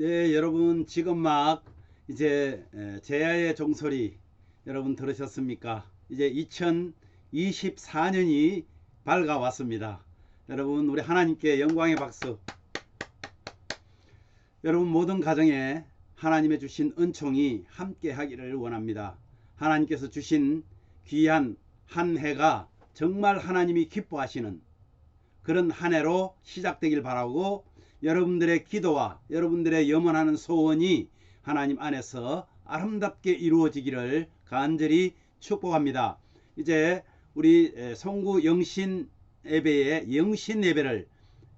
네, 여러분 지금 막 이제 에, 제야의 종소리 여러분 들으셨습니까? 이제 2024년이 밝아왔습니다. 여러분 우리 하나님께 영광의 박수. 여러분 모든 가정에 하나님의 주신 은총이 함께 하기를 원합니다. 하나님께서 주신 귀한 한 해가 정말 하나님이 기뻐하시는 그런 한 해로 시작되길 바라고 여러분들의 기도와 여러분들의 염원하는 소원이 하나님 안에서 아름답게 이루어지기를 간절히 축복합니다. 이제 우리 송구 영신 예배의 영신 예배를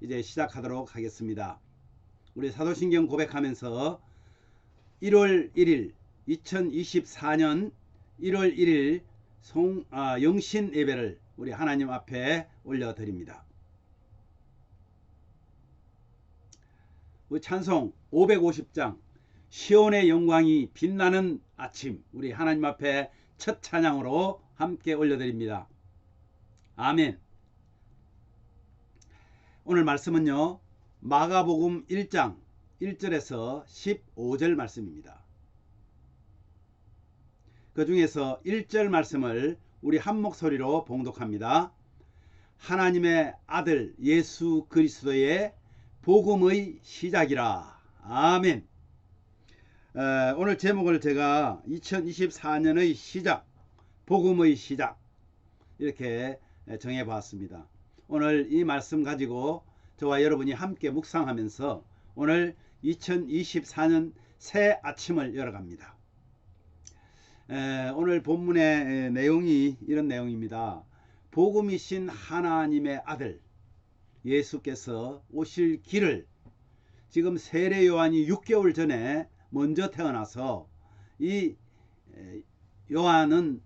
이제 시작하도록 하겠습니다. 우리 사도신경 고백하면서 1월 1일 2024년 1월 1일 송, 아, 영신 예배를 우리 하나님 앞에 올려드립니다. 우리 찬송 550장 시온의 영광이 빛나는 아침 우리 하나님 앞에 첫 찬양으로 함께 올려드립니다. 아멘. 오늘 말씀은요 마가복음 1장 1절에서 15절 말씀입니다. 그 중에서 1절 말씀을 우리 한 목소리로 봉독합니다. 하나님의 아들 예수 그리스도의 복음의 시작이라. 아멘. 에, 오늘 제목을 제가 2024년의 시작, 복음의 시작 이렇게 정해 봤습니다. 오늘 이 말씀 가지고 저와 여러분이 함께 묵상하면서 오늘 2024년 새 아침을 열어갑니다. 에, 오늘 본문의 내용이 이런 내용입니다. 복음이신 하나님의 아들 예수께서 오실 길을 지금 세례 요한이 6개월 전에 먼저 태어나서 이 요한은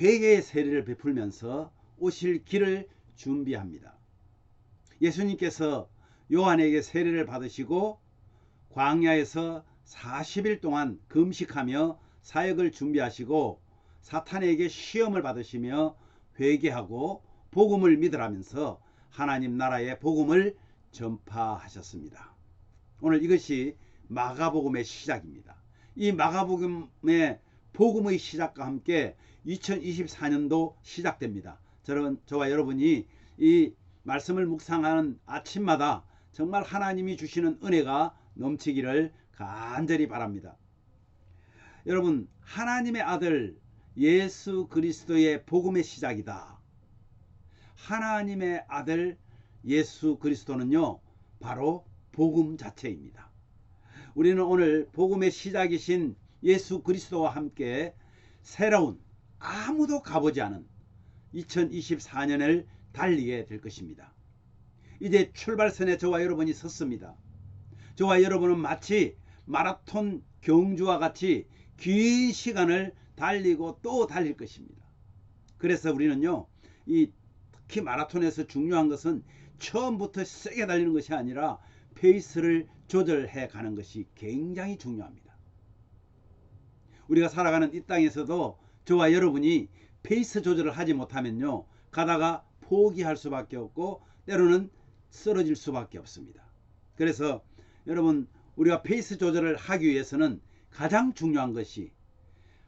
회개의 세례를 베풀면서 오실 길을 준비합니다. 예수님께서 요한에게 세례를 받으시고 광야에서 40일 동안 금식하며 사역을 준비하시고 사탄에게 시험을 받으시며 회개하고 복음을 믿으라면서 하나님 나라의 복음을 전파하셨습니다. 오늘 이것이 마가복음의 시작입니다. 이 마가복음의 복음의 시작과 함께 2024년도 시작됩니다. 저는 저와 여러분이 이 말씀을 묵상하는 아침마다 정말 하나님이 주시는 은혜가 넘치기를 간절히 바랍니다. 여러분, 하나님의 아들 예수 그리스도의 복음의 시작이다. 하나님의 아들 예수 그리스도는요, 바로 복음 자체입니다. 우리는 오늘 복음의 시작이신 예수 그리스도와 함께 새로운 아무도 가보지 않은 2024년을 달리게 될 것입니다. 이제 출발선에 저와 여러분이 섰습니다. 저와 여러분은 마치 마라톤 경주와 같이 긴 시간을 달리고 또 달릴 것입니다. 그래서 우리는요, 이 특히 마라톤에서 중요한 것은 처음부터 세게 달리는 것이 아니라 페이스를 조절해 가는 것이 굉장히 중요합니다. 우리가 살아가는 이 땅에서도 저와 여러분이 페이스 조절을 하지 못하면요. 가다가 포기할 수밖에 없고 때로는 쓰러질 수밖에 없습니다. 그래서 여러분 우리가 페이스 조절을 하기 위해서는 가장 중요한 것이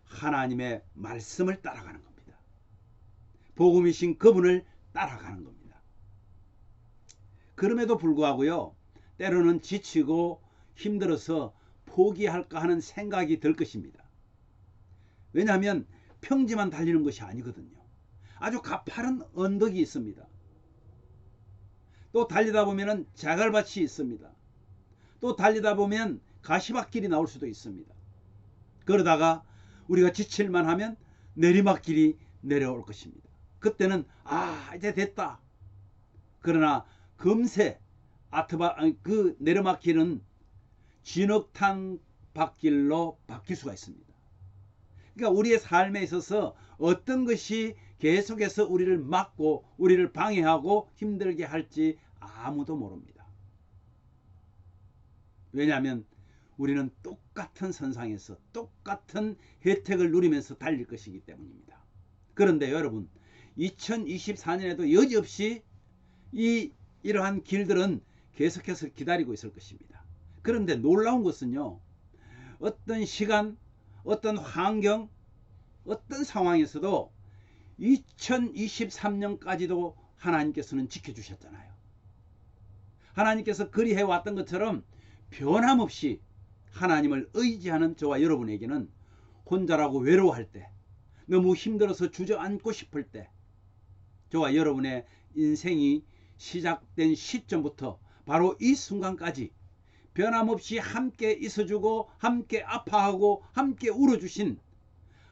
하나님의 말씀을 따라가는 겁니다. 복음이신 그분을 따라가는 겁니다. 그럼에도 불구하고요. 때로는 지치고 힘들어서 포기할까 하는 생각이 들 것입니다. 왜냐하면 평지만 달리는 것이 아니거든요. 아주 가파른 언덕이 있습니다. 또 달리다 보면 자갈밭이 있습니다. 또 달리다 보면 가시밭길이 나올 수도 있습니다. 그러다가 우리가 지칠만 하면 내리막길이 내려올 것입니다. 그때는 아 이제 됐다. 그러나 금세 아트바 그 내리막길은 진흙탕 밭길로 바뀔 수가 있습니다. 그러니까 우리의 삶에 있어서 어떤 것이 계속해서 우리를 막고 우리를 방해하고 힘들게 할지 아무도 모릅니다. 왜냐하면 우리는 똑같은 선상에서 똑같은 혜택을 누리면서 달릴 것이기 때문입니다. 그런데 여러분 2024년에도 여지없이 이 이러한 길들은 계속해서 기다리고 있을 것입니다. 그런데 놀라운 것은요. 어떤 시간, 어떤 환경, 어떤 상황에서도 2023년까지도 하나님께서는 지켜주셨잖아요. 하나님께서 그리해 왔던 것처럼 변함없이 하나님을 의지하는 저와 여러분에게는 혼자라고 외로워할 때, 너무 힘들어서 주저앉고 싶을 때, 저와 여러분의 인생이 시작된 시점부터 바로 이 순간까지 변함없이 함께 있어주고 함께 아파하고 함께 울어주신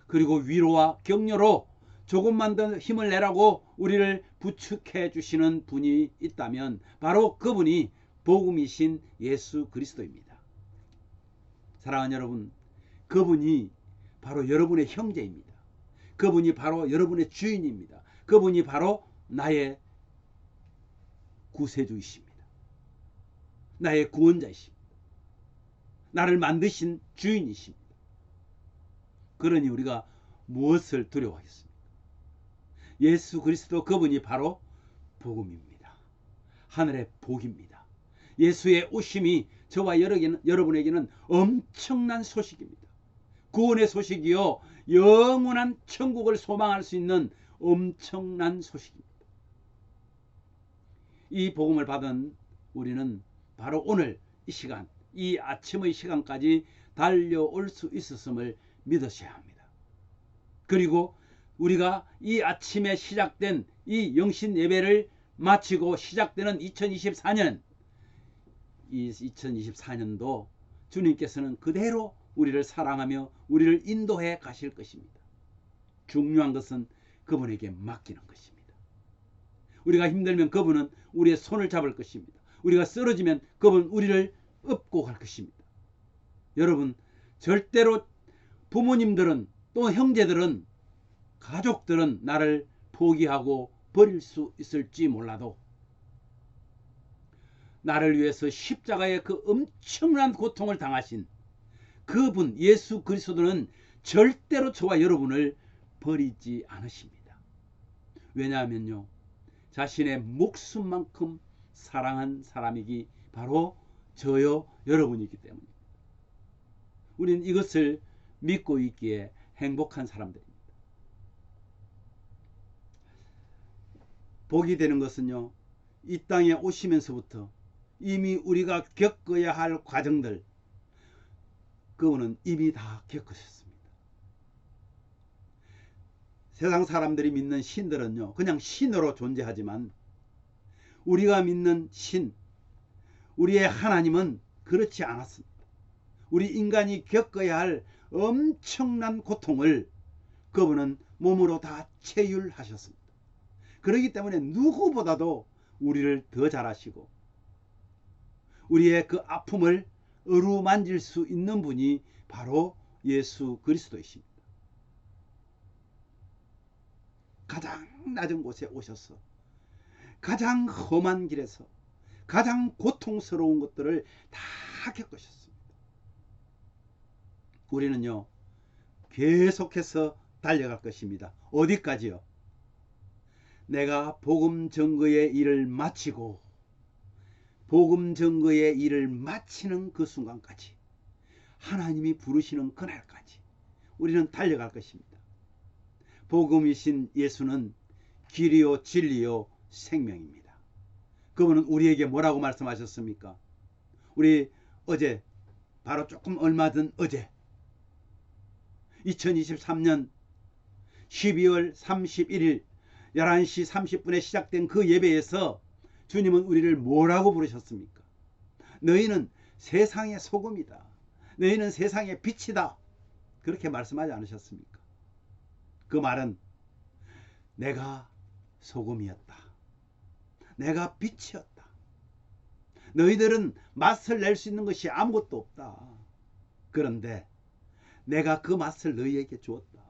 그리고 위로와 격려로 조금만 더 힘을 내라고 우리를 부축해 주시는 분이 있다면 바로 그분이 복음이신 예수 그리스도입니다. 사랑하는 여러분, 그분이 바로 여러분의 형제입니다. 그분이 바로 여러분의 주인입니다. 그분이 바로 나의 구세주이십니다. 나의 구원자이십니다. 나를 만드신 주인이십니다. 그러니 우리가 무엇을 두려워하겠습니까? 예수 그리스도 그분이 바로 복음입니다. 하늘의 복입니다. 예수의 오심이 저와 여러분에게는 엄청난 소식입니다. 구원의 소식이요. 영원한 천국을 소망할 수 있는 엄청난 소식입니다. 이 복음을 받은 우리는 바로 오늘 이 시간, 이 아침의 시간까지 달려올 수 있었음을 믿으셔야 합니다. 그리고 우리가 이 아침에 시작된 이 영신 예배를 마치고 시작되는 2024년, 이 2024년도 주님께서는 그대로 우리를 사랑하며 우리를 인도해 가실 것입니다. 중요한 것은 그분에게 맡기는 것입니다. 우리가 힘들면 그분은 우리의 손을 잡을 것입니다. 우리가 쓰러지면 그분 우리를 업고 갈 것입니다. 여러분 절대로 부모님들은 또 형제들은 가족들은 나를 포기하고 버릴 수 있을지 몰라도 나를 위해서 십자가의 그 엄청난 고통을 당하신 그분 예수 그리스도는 절대로 저와 여러분을 버리지 않으십니다. 왜냐하면요. 자신의 목숨만큼 사랑한 사람이기 바로 저요 여러분이기 때문입니다. 우리는 이것을 믿고 있기에 행복한 사람들입니다. 복이 되는 것은요. 이 땅에 오시면서부터 이미 우리가 겪어야 할 과정들 그분은 이미 다 겪으셨습니다. 세상 사람들이 믿는 신들은요. 그냥 신으로 존재하지만 우리가 믿는 신, 우리의 하나님은 그렇지 않았습니다. 우리 인간이 겪어야 할 엄청난 고통을 그분은 몸으로 다 체휼하셨습니다. 그렇기 때문에 누구보다도 우리를 더 잘하시고 우리의 그 아픔을 어루만질 수 있는 분이 바로 예수 그리스도이십니다. 가장 낮은 곳에 오셔서 가장 험한 길에서 가장 고통스러운 것들을 다 겪으셨습니다. 우리는요, 계속해서 달려갈 것입니다. 어디까지요? 내가 복음 증거의 일을 마치고 복음 증거의 일을 마치는 그 순간까지 하나님이 부르시는 그날까지 우리는 달려갈 것입니다. 복음이신 예수는 길이요 진리요 생명입니다. 그분은 우리에게 뭐라고 말씀하셨습니까? 우리 어제 바로 조금 얼마 전 어제 2023년 12월 31일 11시 30분에 시작된 그 예배에서 주님은 우리를 뭐라고 부르셨습니까? 너희는 세상의 소금이다. 너희는 세상의 빛이다. 그렇게 말씀하지 않으셨습니까? 그 말은 내가 소금이었다. 내가 빛이었다. 너희들은 맛을 낼 수 있는 것이 아무것도 없다. 그런데 내가 그 맛을 너희에게 주었다.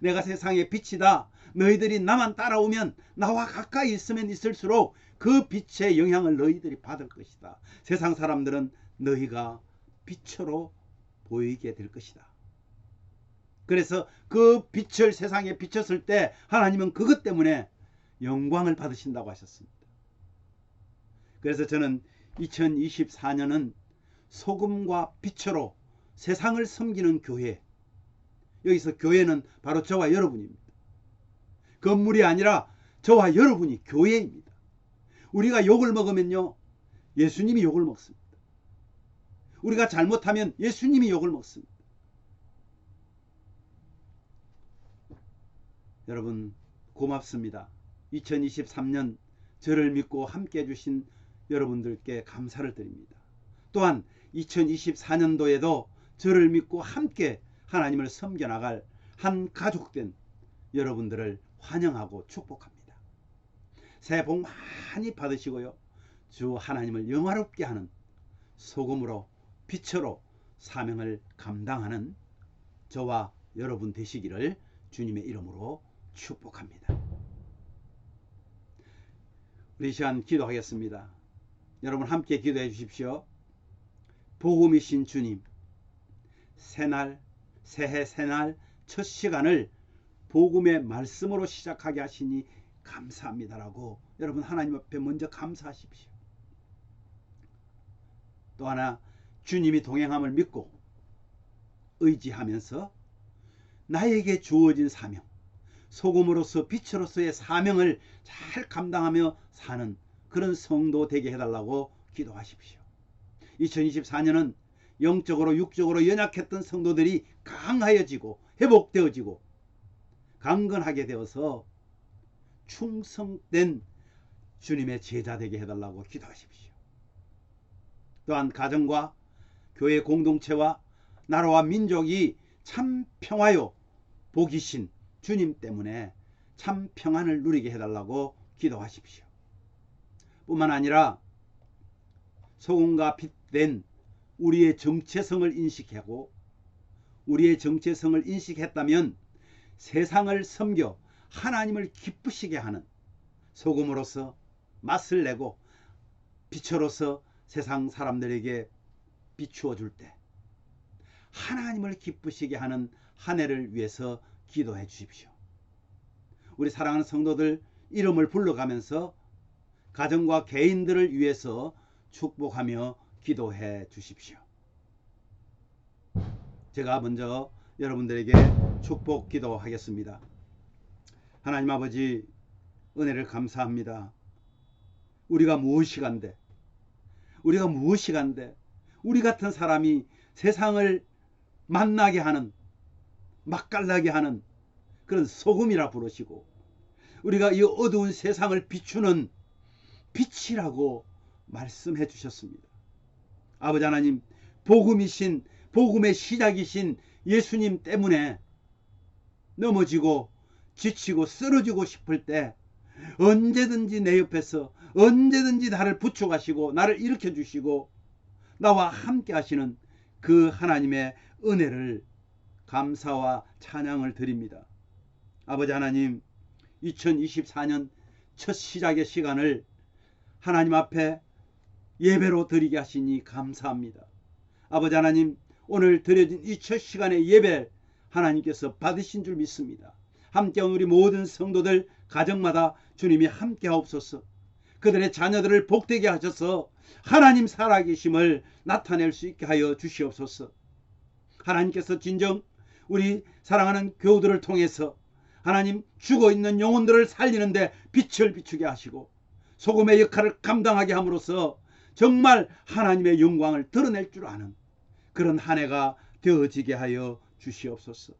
내가 세상의 빛이다. 너희들이 나만 따라오면 나와 가까이 있으면 있을수록 그 빛의 영향을 너희들이 받을 것이다. 세상 사람들은 너희가 빛으로 보이게 될 것이다. 그래서 그 빛을 세상에 비쳤을 때 하나님은 그것 때문에 영광을 받으신다고 하셨습니다. 그래서 저는 2024년은 소금과 빛으로 세상을 섬기는 교회. 여기서 교회는 바로 저와 여러분입니다. 건물이 아니라 저와 여러분이 교회입니다. 우리가 욕을 먹으면요. 예수님이 욕을 먹습니다. 우리가 잘못하면 예수님이 욕을 먹습니다. 여러분 고맙습니다. 2023년 저를 믿고 함께 해주신 여러분들께 감사를 드립니다. 또한 2024년도에도 저를 믿고 함께 하나님을 섬겨나갈 한 가족된 여러분들을 환영하고 축복합니다. 새해 복 많이 받으시고요. 주 하나님을 영화롭게 하는 소금으로 빛으로 사명을 감당하는 저와 여러분 되시기를 주님의 이름으로 축복합니다. 우리 시간 기도하겠습니다. 여러분 함께 기도해 주십시오. 복음이신 주님, 새날, 새해 새날 첫 시간을 복음의 말씀으로 시작하게 하시니 감사합니다라고 여러분 하나님 앞에 먼저 감사하십시오. 또 하나 주님이 동행함을 믿고 의지하면서 나에게 주어진 사명, 소금으로서 빛으로서의 사명을 잘 감당하며 사는 그런 성도 되게 해달라고 기도하십시오. 2024년은 영적으로 육적으로 연약했던 성도들이 강하여지고 회복되어지고 강건하게 되어서 충성된 주님의 제자 되게 해달라고 기도하십시오. 또한 가정과 교회 공동체와 나라와 민족이 참 평화요 복이신 주님 때문에 참 평안을 누리게 해달라고 기도하십시오. 뿐만 아니라 소금과 빛된 우리의 정체성을 인식하고 우리의 정체성을 인식했다면 세상을 섬겨 하나님을 기쁘시게 하는 소금으로서 맛을 내고 빛으로서 세상 사람들에게 비추어 줄 때 하나님을 기쁘시게 하는 한 해를 위해서 기도해 주십시오. 우리 사랑하는 성도들 이름을 불러가면서 가정과 개인들을 위해서 축복하며 기도해 주십시오. 제가 먼저 여러분들에게 축복 기도하겠습니다. 하나님 아버지 은혜를 감사합니다. 우리가 무엇이 간데 우리가 무엇이 간데 우리 같은 사람이 세상을 만나게 하는 맛깔나게 하는 그런 소금이라 부르시고 우리가 이 어두운 세상을 비추는 빛이라고 말씀해 주셨습니다. 아버지 하나님 복음이신 복음의 시작이신 예수님 때문에 넘어지고 지치고 쓰러지고 싶을 때 언제든지 내 옆에서 언제든지 나를 붙여가시고 나를 일으켜 주시고 나와 함께 하시는 그 하나님의 은혜를 감사와 찬양을 드립니다. 아버지 하나님 2024년 첫 시작의 시간을 하나님 앞에 예배로 드리게 하시니 감사합니다. 아버지 하나님 오늘 드려진 이 첫 시간의 예배 하나님께서 받으신 줄 믿습니다. 함께 온 우리 모든 성도들 가정마다 주님이 함께 하옵소서. 그들의 자녀들을 복되게 하셔서 하나님 살아계심을 나타낼 수 있게 하여 주시옵소서. 하나님께서 진정 우리 사랑하는 교우들을 통해서 하나님 죽어 있는 영혼들을 살리는데 빛을 비추게 하시고 소금의 역할을 감당하게 함으로써 정말 하나님의 영광을 드러낼 줄 아는 그런 한 해가 되어지게 하여 주시옵소서.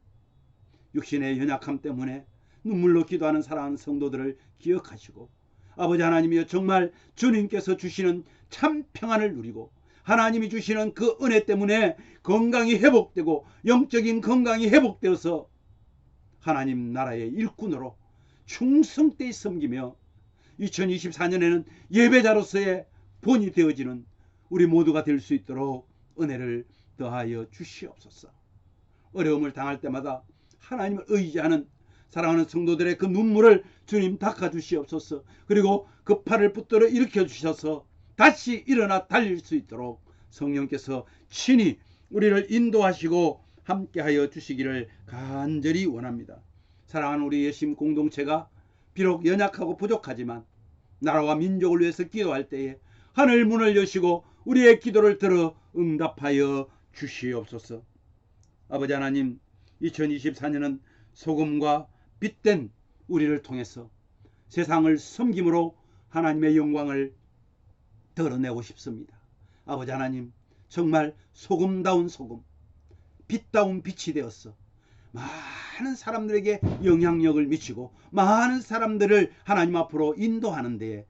육신의 연약함 때문에 눈물로 기도하는 사랑하는 성도들을 기억하시고 아버지 하나님이여 정말 주님께서 주시는 참 평안을 누리고 하나님이 주시는 그 은혜 때문에 건강이 회복되고 영적인 건강이 회복되어서 하나님 나라의 일꾼으로 충성되이 섬기며 2024년에는 예배자로서의 본이 되어지는 우리 모두가 될 수 있도록 은혜를 더하여 주시옵소서. 어려움을 당할 때마다 하나님을 의지하는 사랑하는 성도들의 그 눈물을 주님 닦아 주시옵소서. 그리고 그 팔을 붙들어 일으켜 주셔서 다시 일어나 달릴 수 있도록 성령께서 친히 우리를 인도하시고 함께하여 주시기를 간절히 원합니다. 사랑하는 우리 예심 공동체가 비록 연약하고 부족하지만 나라와 민족을 위해서 기도할 때에 하늘 문을 여시고 우리의 기도를 들어 응답하여 주시옵소서. 아버지 하나님, 2024년은 소금과 빛된 우리를 통해서 세상을 섬김으로 하나님의 영광을 드러내고 싶습니다. 아버지 하나님, 정말 소금다운 소금, 빛다운 빛이 되었어. 많은 사람들에게 영향력을 미치고 많은 사람들을 하나님 앞으로 인도하는 데에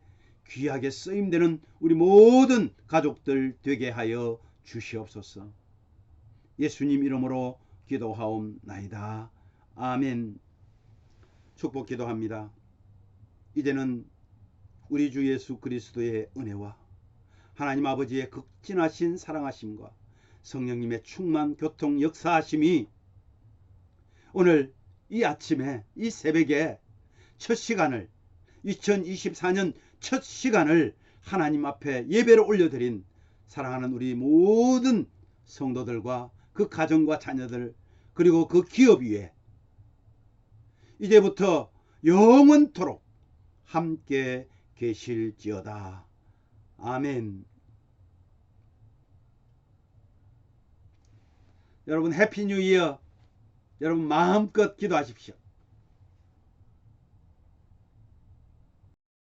귀하게 쓰임되는 우리 모든 가족들 되게 하여 주시옵소서. 예수님 이름으로 기도하옵나이다. 아멘. 축복 기도합니다. 이제는 우리 주 예수 그리스도의 은혜와 하나님 아버지의 극진하신 사랑하심과 성령님의 충만 교통 역사하심이 오늘 이 아침에 이 새벽에 첫 시간을 2024년 첫 시간을 하나님 앞에 예배를 올려드린 사랑하는 우리 모든 성도들과 그 가정과 자녀들 그리고 그 기업 위에 이제부터 영원토록 함께 계실지어다. 아멘. 여러분 해피 뉴 이어. 여러분 마음껏 기도하십시오.